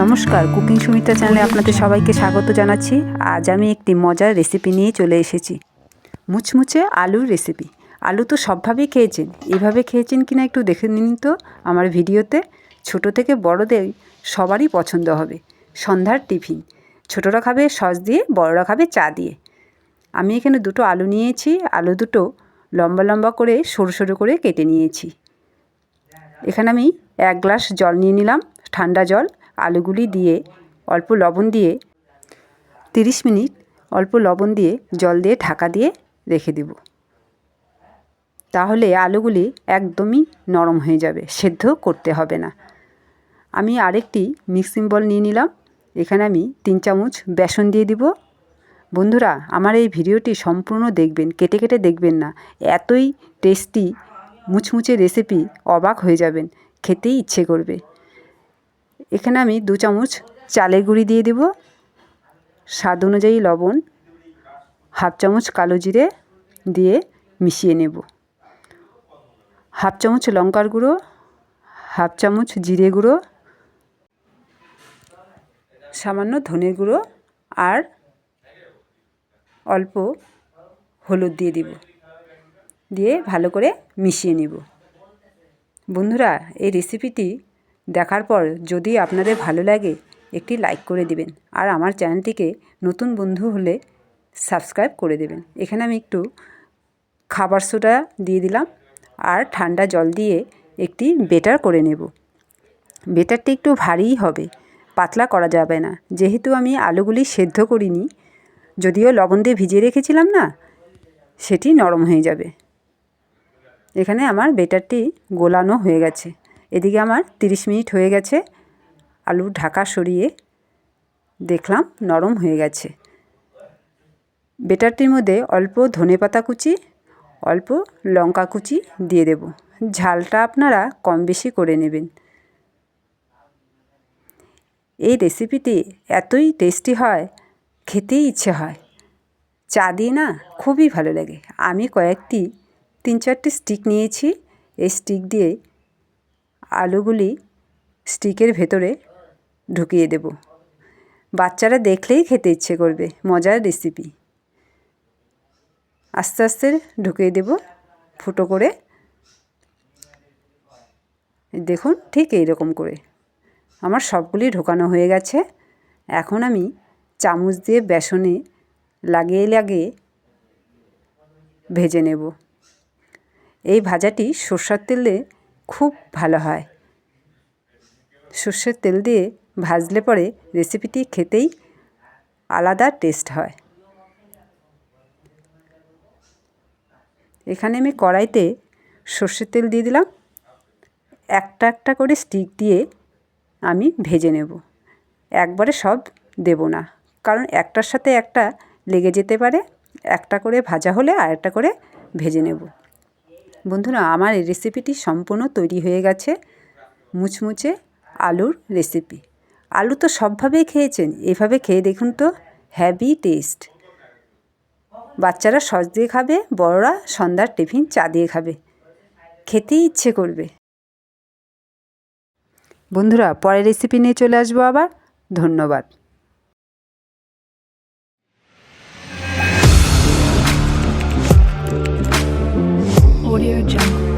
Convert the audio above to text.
নমস্কার, কুকিং সুমিতা চ্যানেলে আপনাদের সবাইকে স্বাগত জানাচ্ছি। আজ আমি একটি মজার রেসিপি নিয়ে চলে এসেছি। মুচমুচে আলুর রেসিপি আলু তো সবভাবেই খেয়েছেন। এভাবে খেয়েছেন কিনা একটু দেখে নিন তো আমার ভিডিওতে। ছোট থেকে বড়দের সবারই পছন্দ হবে। সন্ধ্যার টিফিন। ছোটরা খাবে সস দিয়ে, বড়রা খাবে চা দিয়ে। আমি এখানে দুটো আলু নিয়েছি। আলু দুটো লম্বা লম্বা করে, সরু সরু করে কেটে নিয়েছি। এখানে আমি এক গ্লাস জল নিয়ে নিলাম, ঠান্ডা জল। আলুগুলি দিয়ে অল্প লবণ দিয়ে তিরিশ মিনিট অল্প লবণ দিয়ে জল দিয়ে ঢাকা দিয়ে রেখে দেব। তাহলে আলুগুলি একদমই নরম হয়ে যাবে, সেদ্ধ করতে হবে না। আমি আরেকটি মিক্সিং বল নিয়ে নিলাম, এখানে আমি তিন চামচ বেসন দিয়ে দিব। বন্ধুরা, আমার এই ভিডিওটি সম্পূর্ণ দেখবেন, কেটে কেটে দেখবেন না, এতই টেস্টি, মুচমুচে রেসিপি, অবাক হয়ে যাবেন, খেতেই ইচ্ছে করবে। এখানে আমি দু চামচ চালের গুঁড়ি দিয়ে দেব। স্বাদ অনুযায়ী লবণ, হাফ চামচ কালো জিরে দিয়ে মিশিয়ে নেব। হাফ চামচ লঙ্কার গুঁড়ো, হাফ চামচ জিরে গুঁড়ো, সামান্য ধনের গুঁড়ো আর অল্প হলুদ দিয়ে দিব। দিয়ে ভালো করে মিশিয়ে নেব। বন্ধুরা, এই রেসিপিটি দেখার পর যদি আপনাদের ভালো লাগে, একটি লাইক করে দিবেন। আর আমার চ্যানেলটিকে নতুন বন্ধু হলে সাবস্ক্রাইব করে দেবেন। এখানে আমি একটু খাবার সোডা দিয়ে দিলাম আর ঠান্ডা জল দিয়ে একটি বেটার করে নেব। বেটারটি একটু ভারীই হবে, পাতলা করা যাবে না। যেহেতু আমি আলুগুলি সেদ্ধ করিনি, যদিও লবণ দিয়ে ভিজিয়ে রেখেছিলাম না, সেটি নরম হয়ে যাবে। এখানে আমার বেটারটি গোলানো হয়ে গেছে। এদিকে আমার তিরিশ মিনিট হয়ে গেছে। আলু ঢাকা সরিয়ে দেখলাম নরম হয়ে গেছে। বেটারটির মধ্যে অল্প ধনে পাতা কুচি, অল্প লঙ্কা কুচি দিয়ে দেব। ঝালটা আপনারা কম বেশি করে নেবেন। এই রেসিপিটি এতই টেস্টি হয়, খেতেই ইচ্ছে হয়। চা দিয়ে না খুবই ভালো লাগে। আমি কয়েকটি, তিন চারটি স্টিক নিয়েছি। এই স্টিক দিয়ে আলুগুলি স্টিকের ভেতরে ঢুকিয়ে দেব। বাচ্চারা দেখলেই খেতে ইচ্ছে করবে, মজার রেসিপি আস্তে আস্তে ঢুকিয়ে দেব, ফুটো করে। দেখুন ঠিক এই রকম করে। আমার সবগুলি ঢোকানো হয়ে গেছে। এখন আমি চামচ দিয়ে বেসনে লাগিয়ে লাগিয়ে ভেজে নেব। এই ভাজাটি সর্ষার তেলে খুব ভালো হয়। সর্ষের তেল দিয়ে ভাজলে পরে রেসিপিটি খেতেই আলাদা টেস্ট হয়। এখানে আমি কড়াইতে সর্ষের তেল দিয়ে দিলাম। একটা একটা করে স্টিক দিয়ে আমি ভেজে নেব। একবারে সব দেব না। কারণ একটার সাথে একটা লেগে যেতে পারে, একটা করে ভাজা হলে আর একটা করে ভেজে নেব। বন্ধুরা, আমার এই রেসিপিটি সম্পূর্ণ তৈরি হয়ে গেছে। মুচমুচে আলুর রেসিপি আলু তো সবভাবেই খেয়েছেন। এভাবে খেয়ে দেখুন তো হ্যাভি টেস্ট বাচ্চারা সস দিয়ে খাবে, বড়রা সন্ধ্যার টিফিন চা দিয়ে খাবে। খেতেই ইচ্ছে করবে। বন্ধুরা, পরের রেসিপি নিয়ে চলে আসব আবার। ধন্যবাদ। Audio Jungle.